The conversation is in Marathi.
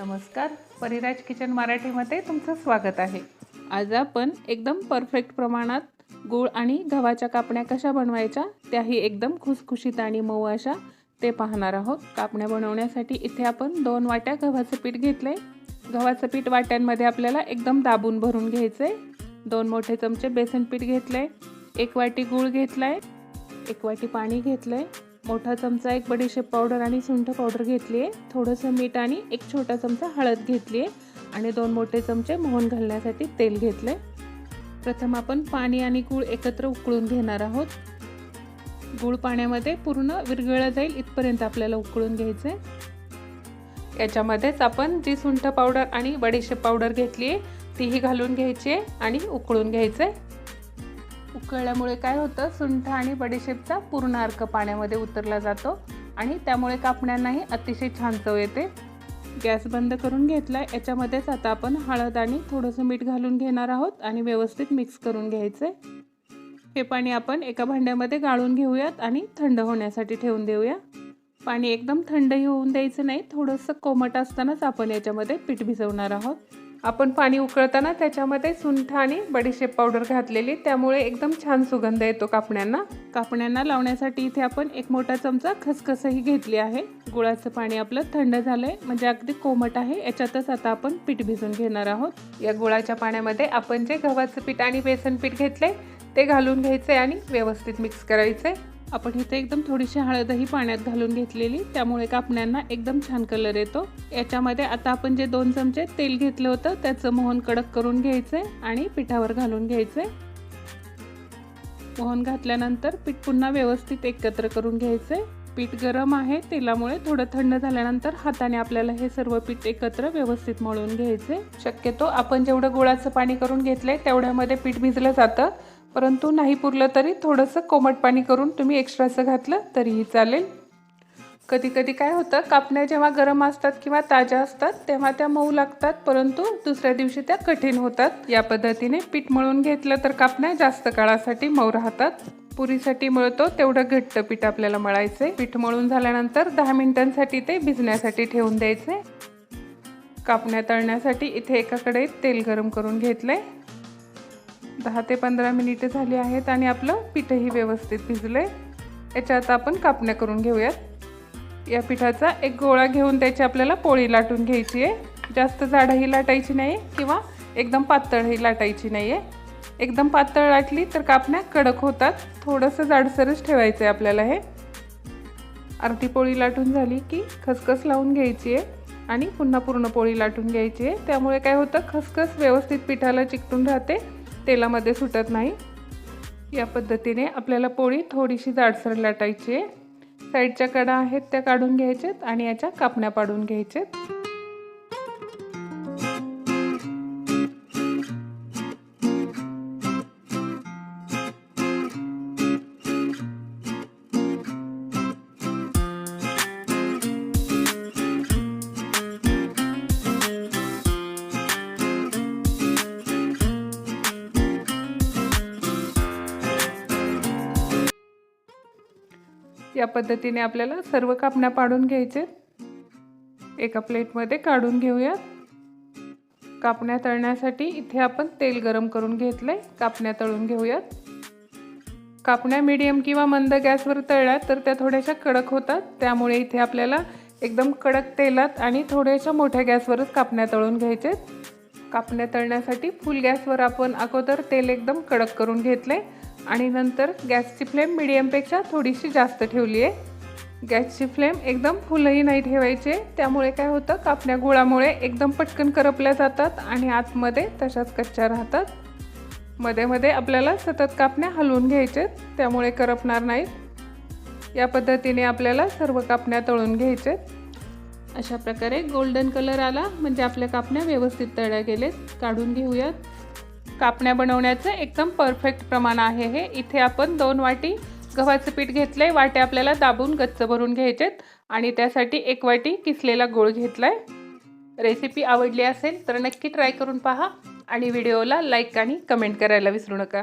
नमस्कार. परिराज किचन मराठीमध्ये तुमचं स्वागत आहे. आज आपण एकदम परफेक्ट प्रमाणात गूळ आणि गव्हाच्या कापण्या कशा बनवायच्या त्याही एकदम खुसखुशीत आणि मऊ अशा ते पाहणार आहोत. कापण्या बनवण्यासाठी इथे आपण दोन वाट्या गव्हाचं पीठ घेतले गव्हाचं पीठ वाट्यांमध्ये आपल्याला एकदम दाबून भरून घ्यायचे दोन मोठे चमचे बेसन पीठ घेतलंय. एक वाटी गूळ घेतलाय. एक वाटी पाणी घेतलं आहे मोठा चमचा एक बडीशेप पावडर आणि सुंठ पावडर घेतली आहे थोडंसं मीठ आणि एक छोटा चमचा हळद घेतली आहे आणि दोन मोठे चमचे मोहन घालण्यासाठी तेल घेतलं प्रथम आपण पाणी आणि गूळ एकत्र उकळून घेणार आहोत. गूळ पाण्यामध्ये पूर्ण विरघळला जाईल इथपर्यंत आपल्याला उकळून घ्यायचं आहे याच्यामध्येच आपण जी सुंठ पावडर आणि बडीशेप पावडर घेतली आहे तीही घालून घ्यायची आहे आणि उकळून घ्यायचं आहे उकळल्यामुळे काय होतं? सुंठ आणि बडीशेपचा पूर्ण अर्क पाण्यामध्ये उतरला जातो आणि त्यामुळे कापण्यांनाही अतिशय छान चव येते. गॅस बंद करून घेतला याच्यामध्येच आता आपण हळद आणि थोडंसं मीठ घालून घेणार आहोत आणि व्यवस्थित मिक्स करून घ्यायचं. हे पाणी आपण एका भांड्यामध्ये गाळून घेऊयात आणि थंड होण्यासाठी ठेवून देऊया. पाणी एकदम थंडही होऊन द्यायचं नाही. थोडंसं कोमट असतानाच आपण याच्यामध्ये पीठ भिजवणार आहोत. आपण पाणी उकळताना त्याच्यामध्ये सुंठ आणि बडीशेप पावडर घातलेली त्यामुळे एकदम छान सुगंध येतो कापण्यांना. कापण्यांना लावण्यासाठी इथे आपण एक मोठा चमचा खसखसही घेतली आहे. गुळाचं पाणी आपलं थंड झालंय म्हणजे अगदी कोमट आहे. याच्यातच आता आपण पीठ भिजून घेणार आहोत. या गुळाच्या पाण्यामध्ये आपण जे गव्हाचं पीठ आणि बेसन पीठ घेतले ते घालून घ्यायचे आणि व्यवस्थित मिक्स करायचे आपण इथे एकदम थोडीशी हळदही पाण्यात घालून घेतलेली त्यामुळे कापण्यांना एकदम छान कलर येतो. याच्यामध्ये आता आपण जे दोन चमचे तेल घेतलं होतं त्याचं मोहन कडक करून घ्यायचे आणि पिठावर घालून घ्यायचे मोहन घातल्यानंतर पीठ पुन्हा व्यवस्थित एकत्र करून घ्यायचे पीठ गरम आहे तेलामुळे थोडं थंड झाल्यानंतर हाताने आपल्याला हे सर्व पीठ एकत्र व्यवस्थित मळून घ्यायचे शक्यतो आपण जेवढं गुळाचं पाणी करून घेतलंय तेवढ्यामध्ये पीठ भिजलं जातं. परंतु नाही पुरलं तरी थोडंसं कोमट पाणी करून तुम्ही एक्स्ट्राचं घातलं तरीही चालेल. कधी कधी काय होतं कापण्या जेव्हा गरम असतात किंवा ताज्या असतात तेव्हा त्या मऊ लागतात परंतु दुसऱ्या दिवशी त्या कठीण होतात. या पद्धतीने पीठ मळून घेतलं तर कापण्या जास्त काळासाठी मऊ राहतात. पुरीसाठी मळतो तेवढं घट्ट पीठ आपल्याला मळायचे पीठ मळून झाल्यानंतर दहा मिनिटांसाठी ते भिजण्यासाठी ठेवून द्यायचे. कापण्या तळण्यासाठी इथे एका तेल गरम करून घेतलंय. दहा ते पंधरा मिनिटं झाली आहेत आणि आपलं पीठही व्यवस्थित भिजलं आहे याच्यात आपण कापण्या करून घेऊयात. या पिठाचा एक गोळा घेऊन त्याची आपल्याला पोळी लाटून घ्यायची आहे. जास्त जाडही लाटायची नाही किंवा एकदम पातळही लाटायची नाही आहे एकदम पातळ लाटली तर कापण्या कडक होतात. थोडंसं जाडसरच ठेवायचं आहे आपल्याला हे. अर्धी पोळी लाटून झाली की खसखस लावून घ्यायची आहे आणि पुन्हा पूर्ण पोळी लाटून घ्यायची आहे. त्यामुळे काय होतं खसखस व्यवस्थित पिठाला चिकटून राहते. तेलामध्ये सुटत नाही. या पद्धतीने आपल्याला पोळी थोडीशी जाडसर लाटायची आहे. साईडच्या कडा आहेत त्या काढून घ्यायच्यात आणि याच्या कापण्या पाडून घ्यायच्यात या पद्धतीने आपल्याला सर्व कापण्या पाडून घ्यायचे. एका प्लेटमध्ये काढून घेऊयात. कापण्या तळण्यासाठी इथे आपण तेल गरम करून घेतलंय. कापण्या तळून घेऊयात. कापण्या मीडियम किंवा मंद गॅसवर तळल्या तर त्या थोड्याशा कडक होतात. त्यामुळे इथे आपल्याला एकदम कडक तेलात आणि थोड्याशा मोठ्या गॅसवरच कापण्या तळून घ्यायचे. कापण्या तळण्यासाठी फुल गॅसवर आपण अगोदर तेल एकदम कडक करून घेतले आणि नंतर गॅसची फ्लेम मिडियमपेक्षा थोडीशी जास्त ठेवली आहे. गॅसची फ्लेम एकदम फुलंही नाही ठेवायचे. त्यामुळे काय होतं कापण्या गुळामुळे एकदम पटकन करपल्या जातात आणि आतमध्ये तशाच कच्च्या राहतात. मध्ये मध्ये आपल्याला सतत कापण्या हलवून घ्यायचे त्यामुळे करपणार नाहीत. या पद्धतीने आपल्याला सर्व कापण्या तळून घ्यायचेत अशा प्रकारे गोल्डन कलर आला म्हणजे आपल्या कापण्या व्यवस्थित तळल्या गेलेत. काढून घेऊयात. कापण्या बनवण्याचं एकदम परफेक्ट प्रमाण आहे हे. इथे आपण दोन वाटी गव्हाचं पीठ घेतलं आहे वाटे आपल्याला दाबून गच्च भरून घ्यायचेत. आणि त्यासाठी एक वाटी किसलेला गोळ आहे रेसिपी आवडली असेल तर नक्की ट्राय करून पहा. आणि व्हिडिओला लाईक आणि कमेंट करायला विसरू नका.